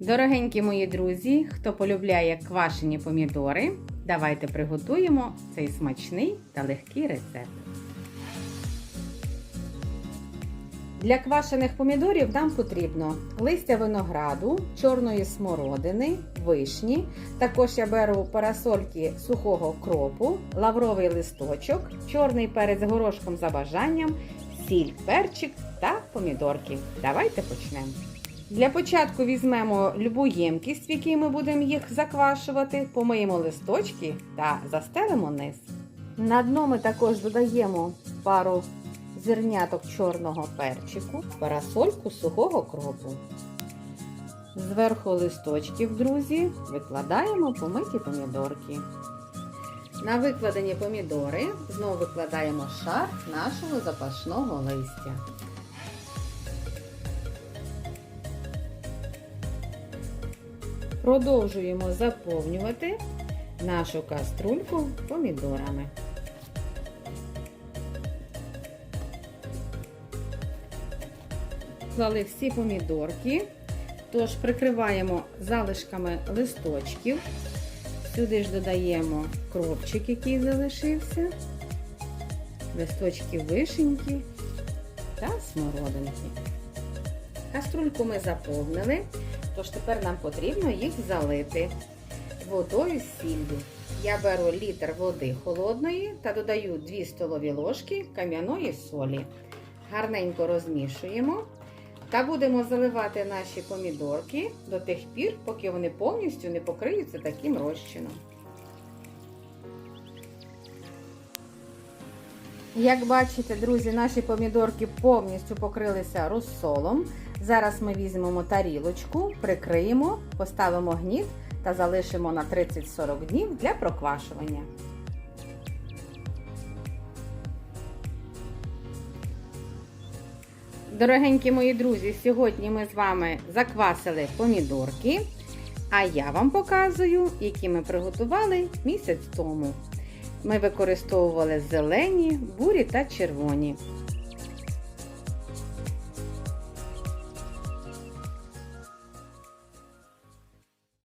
Дорогенькі мої друзі, хто полюбляє квашені помідори, давайте приготуємо цей смачний та легкий рецепт. Для квашених помідорів нам потрібно листя винограду, чорної смородини, вишні. Також я беру парасольки сухого кропу, лавровий листочок, чорний перець горошком за бажанням, сіль, перчик та помідорки. Давайте почнемо. Для початку візьмемо любу ємкість, в якій ми будемо їх заквашувати, помиємо листочки та застелимо низ. На дно ми також додаємо пару зерняток чорного перчику, парасольку сухого кропу. Зверху листочків, друзі, викладаємо помиті помідорки. На викладені помідори знову викладаємо шар нашого запашного листя. Продовжуємо заповнювати нашу каструльку помідорами. Клали всі помідорки, тож прикриваємо залишками листочків. Сюди ж додаємо кропчик, який залишився, листочки вишеньки та смородинки. Каструльку ми заповнили, тож тепер нам потрібно їх залити водою з сіллю. Я беру літр води холодної та додаю 2 столові ложки кам'яної солі. Гарненько розмішуємо та будемо заливати наші помідорки до тих пір, поки вони повністю не покриються таким розчином. Як бачите, друзі, наші помідорки повністю покрилися розсолом. Зараз ми візьмемо тарілочку, прикриємо, поставимо гніт та залишимо на 30-40 днів для проквашування. Дорогенькі мої друзі, сьогодні ми з вами заквасили помідорки, а я вам показую, які ми приготували місяць тому. Ми використовували зелені, бурі та червоні.